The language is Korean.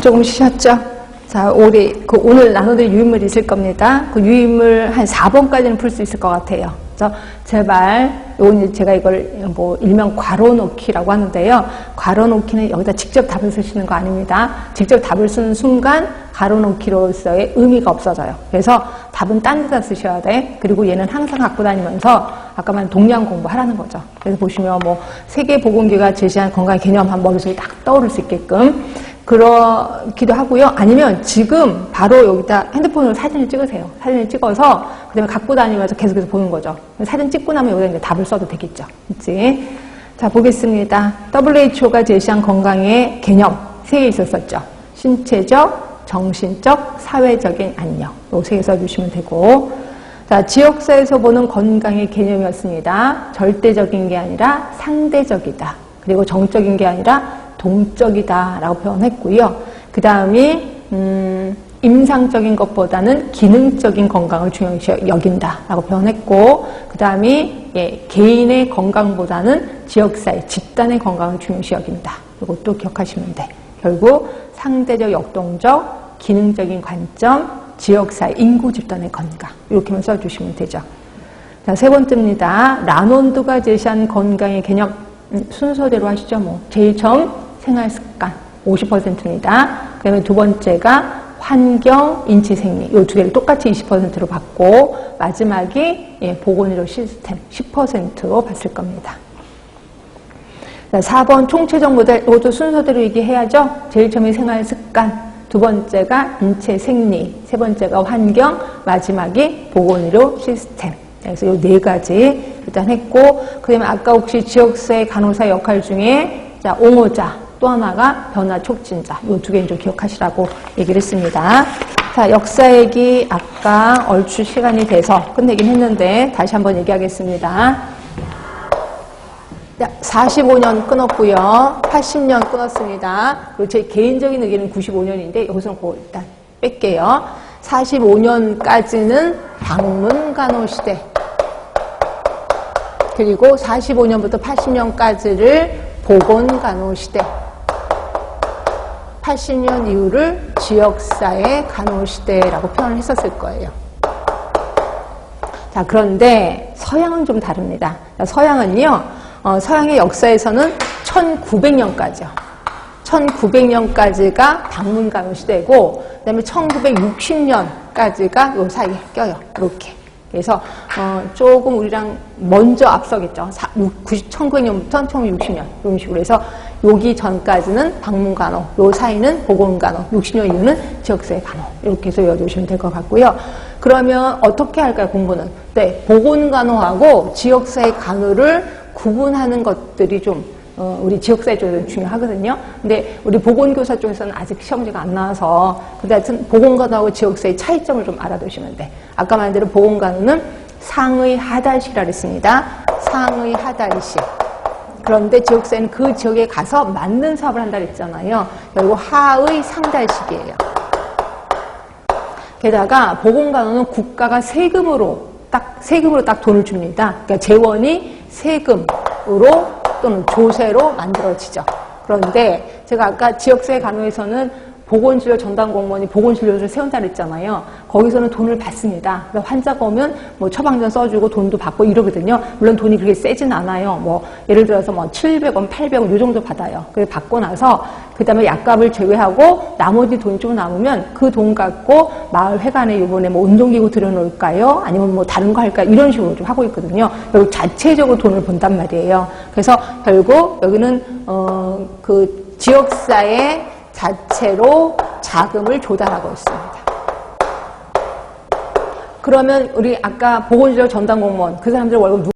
조금 쉬셨죠? 자, 우리 그 오늘 나눠드릴 유인물이 있을 겁니다. 그 유인물 한 4번까지는 풀 수 있을 것 같아요. 제발 오늘 제가 이걸 뭐 일명 괄호 놓기라고 하는데요. 괄호 놓기는 여기다 직접 답을 쓰시는 거 아닙니다. 직접 답을 쓰는 순간 괄호 놓기로서의 의미가 없어져요. 그래서 답은 딴 데다 쓰셔야 돼. 그리고 얘는 항상 갖고 다니면서 아까 말한 동량 공부하라는 거죠. 그래서 보시면 뭐 세계보건기가 제시한 건강 개념 한 머릿속에 딱 떠오를 수 있게끔 그렇기도 하고요. 아니면 지금 바로 여기다 핸드폰으로 사진을 찍으세요. 사진을 찍어서 그다음에 갖고 다니면서 계속해서 보는 거죠. 사진 찍고 나면 여기다 이제 답을 써도 되겠죠. 그치? 자, 보겠습니다. WHO가 제시한 건강의 개념 세 개 있었었죠. 신체적, 정신적, 사회적인 안녕. 요세 개 써주시면 되고. 자, 지역사에서 보는 건강의 개념이었습니다. 절대적인 게 아니라 상대적이다. 그리고 정적인 게 아니라 동적이다라고 표현했고요. 그 다음이 음, 임상적인 것보다는 기능적인 건강을 중요시 여긴다라고 표현했고, 그 다음이 예, 개인의 건강보다는 지역사회, 집단의 건강을 중요시 여긴다. 이것도 기억하시면 돼. 결국 상대적, 역동적, 기능적인 관점, 지역사회, 인구 집단의 건강 이렇게만 써주시면 되죠. 자, 세 번째입니다. 라논드가 제시한 건강의 개념 음, 순서대로 하시죠. 뭐 제일 처음 생활 습관 50%입니다. 그다음에 두 번째가 환경, 인체 생리. 이 두 개를 똑같이 20%로 받고 마지막이 예, 보건의료 시스템 10%로 봤을 겁니다. 자, 4번 총체적 모델. 이것도 순서대로 얘기해야죠. 제일 처음이 생활 습관. 두 번째가 인체 생리. 세 번째가 환경. 마지막이 보건의료 시스템. 그래서 이 네 가지 일단 했고 그다음에 아까 혹시 지역사회 간호사 역할 중에 자 옹호자 또 하나가 변화 촉진자 이 두 개는 좀 기억하시라고 얘기를 했습니다. 자 역사 얘기 아까 얼추 시간이 돼서 끝내긴 했는데 다시 한번 얘기하겠습니다. 45년 끊었고요. 80년 끊었습니다. 그리고 제 개인적인 의견은 95년인데 여기서는 그거 일단 뺄게요. 45년까지는 방문 간호 시대. 그리고 45년부터 80년까지를 보건 간호 시대. 80년 이후를 지역사회 간호 시대라고 표현을 했었을 거예요. 자, 그런데 서양은 좀 다릅니다. 자, 서양은요, 어, 서양의 역사에서는 1900년까지요. 1900년까지가 방문 간호 시대고, 그 다음에 1960년까지가 요 사이에 껴요. 이렇게. 그래서 어, 조금 우리랑 먼저 앞서겠죠. 1900년부터 1960년 이런 식으로 해서 여기 전까지는 방문간호, 요 사이는 보건간호, 60년 이후는 지역사회 간호 이렇게 해서 이어주시면 될 것 같고요. 그러면 어떻게 할까요, 공부는? 네, 보건간호하고 지역사회 간호를 구분하는 것들이 좀 어, 우리 지역사회 쪽에서는 중요하거든요. 근데 우리 보건교사 쪽에서는 아직 시험지가 안 나와서 그다음 보건간호하고 지역사회 차이점을 좀 알아두시면 돼. 아까 말한 대로 보건간호는 상의 하달식이라 그랬습니다. 상의 하달식. 그런데 지역사회는 그 지역에 가서 맞는 사업을 한다 그랬잖아요. 결국 하의 상달식이에요. 게다가 보건간호는 국가가 세금으로 딱 세금으로 딱 돈을 줍니다. 그러니까 재원이 세금으로 또는 조세로 만들어지죠. 그런데 제가 아까 지역사회 간호에서는 보건진료 전담 공무원이 보건진료소를 세운다 그랬잖아요. 거기서는 돈을 받습니다. 그래서 환자가 오면 뭐 처방전 써주고 돈도 받고 이러거든요. 물론 돈이 그렇게 세진 않아요. 뭐 예를 들어서 뭐 700원, 800원 요 정도 받아요. 그래 받고 나서 그 다음에 약값을 제외하고 나머지 돈이 좀 남으면 그 돈 갖고 마을 회관에 이번에 뭐 운동기구 들여놓을까요? 아니면 뭐 다른 거 할까? 이런 식으로 좀 하고 있거든요. 결국 자체적으로 돈을 번단 말이에요. 그래서 결국 여기는 어 그 지역사회 자체로 자금을 조달하고 있습니다. 그러면 우리 아까 보건진료 전담 공무원 그 사람들 월급